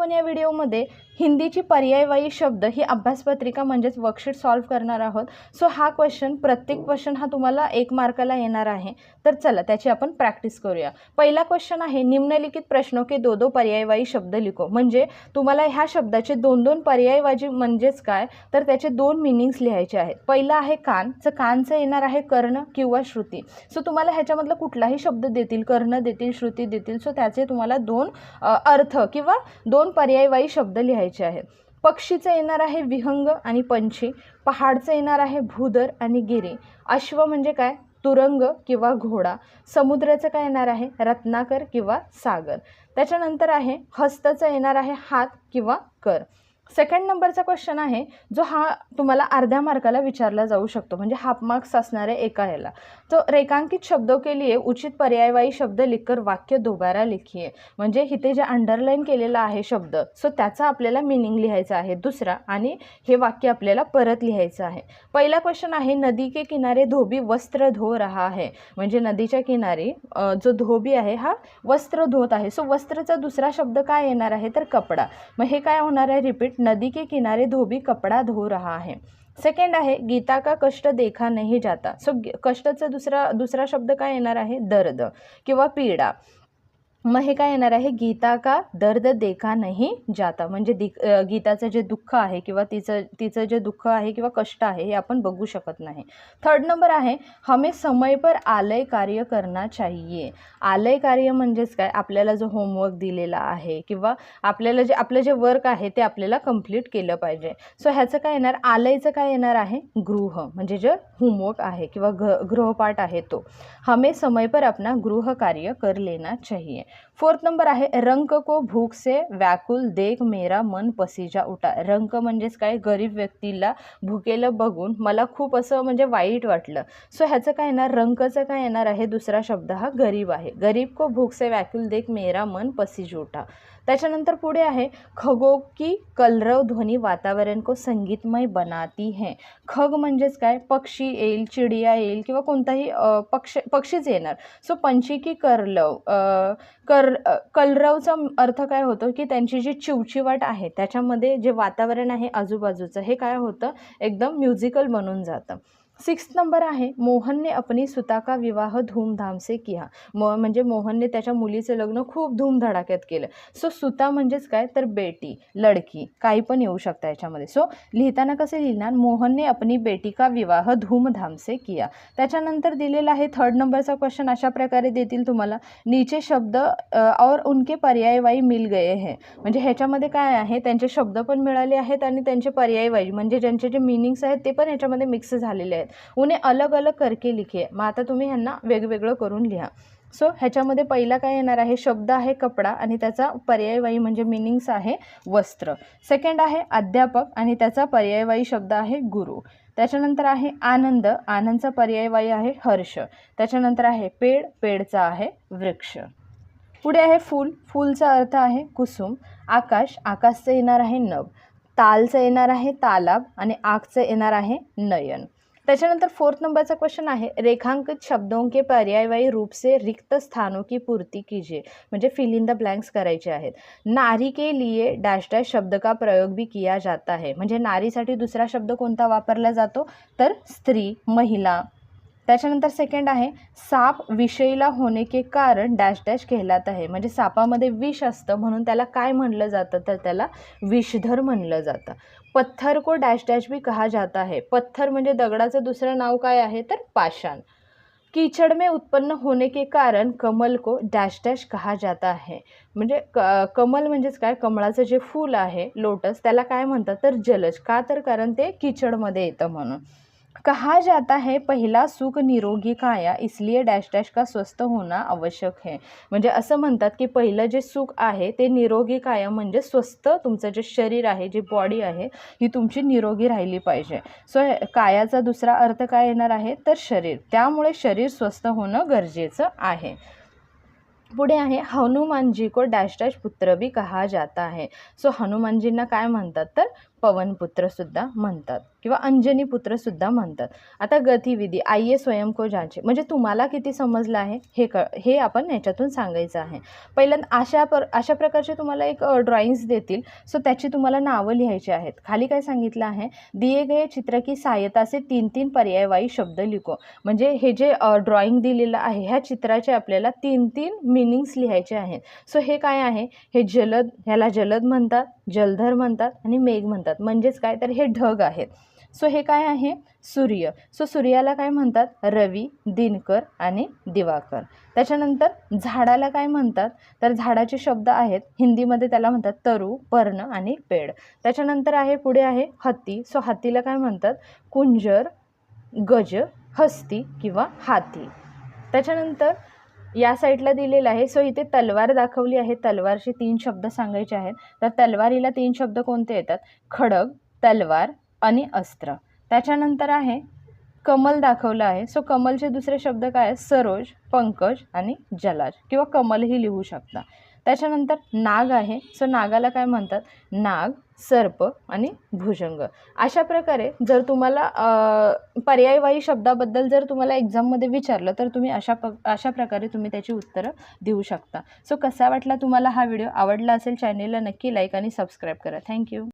आपण या व्हिडिओमध्ये हिंदीची पर्यायवाही शब्द ही अभ्यासपत्रिका म्हणजेच वर्कशीट सॉल्व्ह करणार आहोत. सो हा क्वेश्चन प्रत्येक क्वेश्चन हा तुम्हाला एक मार्काला येणार आहे. तर चला त्याची आपण प्रॅक्टिस करूया. पहिला क्वेश्चन आहे निम्नलिखित प्रश्नों की दो दो पर्यायवाही शब्द लिखो. म्हणजे तुम्हाला ह्या शब्दाचे दोन दोन पर्यायवाजी म्हणजेच काय? तर त्याचे दोन मिनिंग्स लिहायचे आहेत. पहिला आहे कान. तर कानचं येणार आहे कर्ण किंवा श्रुती. सो तुम्हाला ह्याच्यामधलं कुठलाही शब्द देतील कर्ण देतील श्रुती देतील. सो त्याचे तुम्हाला दोन अर्थ किंवा दोन पर्यायवायी शब्द लिहायचे आहेत. पक्षीचं येणार आहे विहंग आणि पंछी पहाडचं येणार आहे भूदर आणि गिरी. अश्व म्हणजे काय? तुरंग किंवा घोडा. समुद्राचं काय येणार आहे? रत्नाकर किंवा सागर. त्याच्यानंतर आहे हस्तचं येणार आहे हात किंवा कर. सेकंड नंबरचा क्वेश्चन आहे जो हा तुम्हाला अर्ध्या मार्काला विचारला जाऊ शकतो. म्हणजे हाफ मार्क्स असणाऱ्या एका ह्याला. तो रेखांकित शब्दों के लिए उचित पर्यायवाही शब्द लिखकर वाक्य दोबारा लिखिये. म्हणजे इथे जे अंडरलाईन केलेला आहे शब्द सो त्याचा आपल्याला मिनिंग लिहायचा आहे. दुसरा आणि हे वाक्य आपल्याला परत लिहायचं आहे. पहिला क्वेश्चन आहे नदी के किनारे धोबी वस्त्र धो रहा आहे म्हणजे नदीच्या किनारी जो धोबी आहे हा वस्त्र धोत आहे. सो वस्त्रचा दुसरा शब्द काय येणार आहे? तर कपडा. मग हे काय होणार आहे? रिपीट नदी के किनारे धोबी कपडा धो रहा है। सेकंड आहे गीता का कष्ट देखा नाही जाता. सो कष्टाचा दुसरा दुसरा शब्द काय येणार आहे? दर्द किंवा पीडा. मग हे काय येणार आहे? गीता का दर्द देखा नाही जाता? म्हणजे दि गीताचं जे दुःख आहे किंवा तिचं तिचं जे दुःख आहे किंवा कष्ट आहे हे आपण बघू शकत नाही. थर्ड नंबर आहे हमें समय पर आलय कार्य करना चाहिए. आलय कार्य म्हणजेच काय? आपल्याला जो होमवर्क दिलेला आहे किंवा आपल्याला जे आपलं जे वर्क आहे ते आपल्याला कंप्लीट केलं पाहिजे. सो ह्याचं काय येणार? आलयचं काय येणार आहे? गृह. म्हणजे जे होमवर्क आहे किंवा घ गृहपाठ आहे तो. हमें समय पर अपना गृह कार्य कर लेना चाहिए. फोर्थ नंबर आहे रंक को भूक से व्याकुल देख मेरा मन पसीजा उठा. रंक म्हणजेच काय? गरीब व्यक्तीला भुकेलं बघून मला खूप असं म्हणजे वाईट वाटलं. सो ह्याचं काय येणार? रंकचं काय येणार आहे? दुसरा शब्द हा गरीब आहे. गरीब को भूक से व्याकुल देख मेरा मन पसीज उठा. त्याच्यानंतर पुढे आहे खगो की कलरव ध्वनी वातावरण को संगीतमय बनाती है. खग म्हणजेच काय? पक्षी येईल चिडिया येईल किंवा कोणताही पक्ष पक्षीच येणार. सो पंछी की करलव कर कलरवचा अर्थ काय होतो की त्यांची जी चिवचिवाट आहे त्याच्यामध्ये जे वातावरण आहे आजूबाजूचं हे काय होतं? एकदम म्युझिकल बनून जातं. सिक्स नंबर आहे मोहनने अपनी सुता का विवाह धूमधाम से किया. म म्हणजे मोहनने त्याच्या मुलीचं लग्न खूप धूमधडाक्यात केलं. सो सुता म्हणजेच काय? तर बेटी लडकी काही पण येऊ शकतं याच्यामध्ये. सो लिहिताना कसे लिहिणार? मोहनने अपनी बेटी का विवाह धूमधाम से किया. त्याच्यानंतर दिलेला आहे थर्ड नंबरचा क्वेश्चन अशा प्रकारे देतील तुम्हाला. नीचे शब्द और उनके पर्यायवाही मिल गए हैं. म्हणजे ह्याच्यामध्ये काय आहे? त्यांचे शब्द पण मिळाले आहेत आणि त्यांचे पर्यायवाही म्हणजे ज्यांचे जे मिनिंग्स आहेत ते पण ह्याच्यामध्ये मिक्स झालेले आहेत. उन्हें अलग अलग करके लिखिए मग आता तुम्ही ह्यांना वेगवेगळं करून लिहा. सो ह्याच्यामध्ये पहिला काय येणार आहे? शब्द आहे कपडा आणि त्याचा पर्यायवाही म्हणजे मिनिंग्स आहे वस्त्र. सेकंड आहे अध्यापक आणि त्याचा पर्यायवाही शब्द आहे गुरु. त्याच्यानंतर आहे आनंद. आनंदचा पर्यायवाही आहे हर्ष. त्याच्यानंतर आहे पेड. पेडचा आहे वृक्ष. पुढे आहे फूल. फूलचा अर्थ आहे कुसुम. आकाश. आकाशचं येणार आहे नभ. तालचं येणार आहे तालाब आणि आगचं येणार आहे नयन. त्याच्यानंतर फोर्थ नंबरचा क्वेश्चन आहे रेखांकित शब्दों के पर्यायवाही रूप से रिक्त स्थानों की पूर्ती कीजिए म्हणजे फिल इन द ब्लँक्स करायचे आहेत. नारी के लिए डॅश डॅश शब्द का प्रयोग भी किया जाता है म्हणजे नारीसाठी दुसरा शब्द कोणता वापरला जातो? तर स्त्री महिला. त्याच्यानंतर सेकंड आहे साप विषयीला होणे के कारण डॅश डॅश केलात आहे म्हणजे सापामध्ये विष असतं म्हणून त्याला काय म्हणलं जातं? तर त्याला विषधर म्हणलं जातं. पत्थर को डॅश डॅश भी कहा जाता है। पत्थर म्हणजे दगडाचं दुसरं नाव काय आहे? तर पाषाण. कीचड़ में उत्पन्न होने के कारण कमल को डॅश डॅश कहा जाता है। म्हणजे क कमल म्हणजेच काय? कमळाचं जे फूल आहे लोटस त्याला काय म्हणतात? तर जलज. का तर कारण ते कीचडमध्ये येतं म्हणून. कहा जाता है पहिला सुख निरोगी काया इसलिए डॅश डॅश का स्वस्थ होणं आवश्यक है. म्हणजे असं म्हणतात की पहिलं जे सुख आहे ते निरोगी काया म्हणजे स्वस्थ तुमचं जे शरीर आहे जी बॉडी आहे ही तुमची निरोगी राहिली पाहिजे. सो कायाचा दुसरा अर्थ काय येणार आहे? तर शरीर. त्यामुळे शरीर स्वस्थ होणं गरजेचं आहे. पुढे आहे हनुमानजी को डॅश डॅश पुत्र भी कहा जाता है. सो हनुमानजींना काय म्हणतात? तर पवनपुत्रसुद्धा म्हणतात किंवा अंजनी पुत्रसुद्धा म्हणतात. आता गतिविधी आई ये जाचे म्हणजे तुम्हाला किती समजलं आहे हे क हे आपण याच्यातून सांगायचं आहे. पहिल्यांदा अशा पर अशा प्रकारचे तुम्हाला एक ड्रॉइंग्स देतील. सो त्याची तुम्हाला नावं लिहायची आहेत. खाली काय सांगितलं आहे? दिये गए चित्र की सहाय्यताचे तीन तीन पर्यायवाही शब्द लिखो. म्हणजे हे जे ड्रॉइंग दिलेलं आहे ह्या चित्राचे आपल्याला तीन तीन मिनिंग्स लिहायचे आहेत. सो हे काय आहे? हे जलद ह्याला जलद म्हणतात. जलधर म्हणतात आणि मेघ म्हणतात. म्हणजेच काय? तर हे ढग आहेत. सो हे काय आहे? सूर्य. सो सूर्याला काय म्हणतात? रवी दिनकर आणि दिवाकर. त्याच्यानंतर झाडाला काय म्हणतात? तर झाडाचे शब्द आहेत. हिंदीमध्ये त्याला म्हणतात तरु पर्ण आणि पेड. त्याच्यानंतर आहे पुढे आहे हत्ती. सो हत्तीला काय म्हणतात? कुंजर गज हस्ती किंवा हाती त्याच्यानंतर या साईडला दिलेलं आहे. सो इथे तलवार दाखवली आहे. तलवारचे तीन शब्द सांगायचे आहेत. तर तलवारीला तीन शब्द कोणते येतात? खडग तलवार आणि अस्त्र. त्याच्यानंतर आहे कमल दाखवलं आहे. सो कमलचे दुसरे शब्द काय आहेत? सरोज पंकज आणि जलाज. किंवा कमलही लिहू शकता. त्याच्यानंतर नाग आहे. सो नागाला काय म्हणतात? नाग सर्प आणि भुजंग. अशा प्रकारे जर तुम्हाला अ, पर्यायवाही शब्दाबद्दल जर तुम्हाला एक्झाममध्ये विचारलं तर तुम्ही अशा प अशा प्रकारे तुम्ही त्याची उत्तरं देऊ शकता. सो कसा वाटला तुम्हाला हा व्हिडिओ आवडला असेल चॅनेलला नक्की लाईक आणि सबस्क्राईब करा. थँक्यू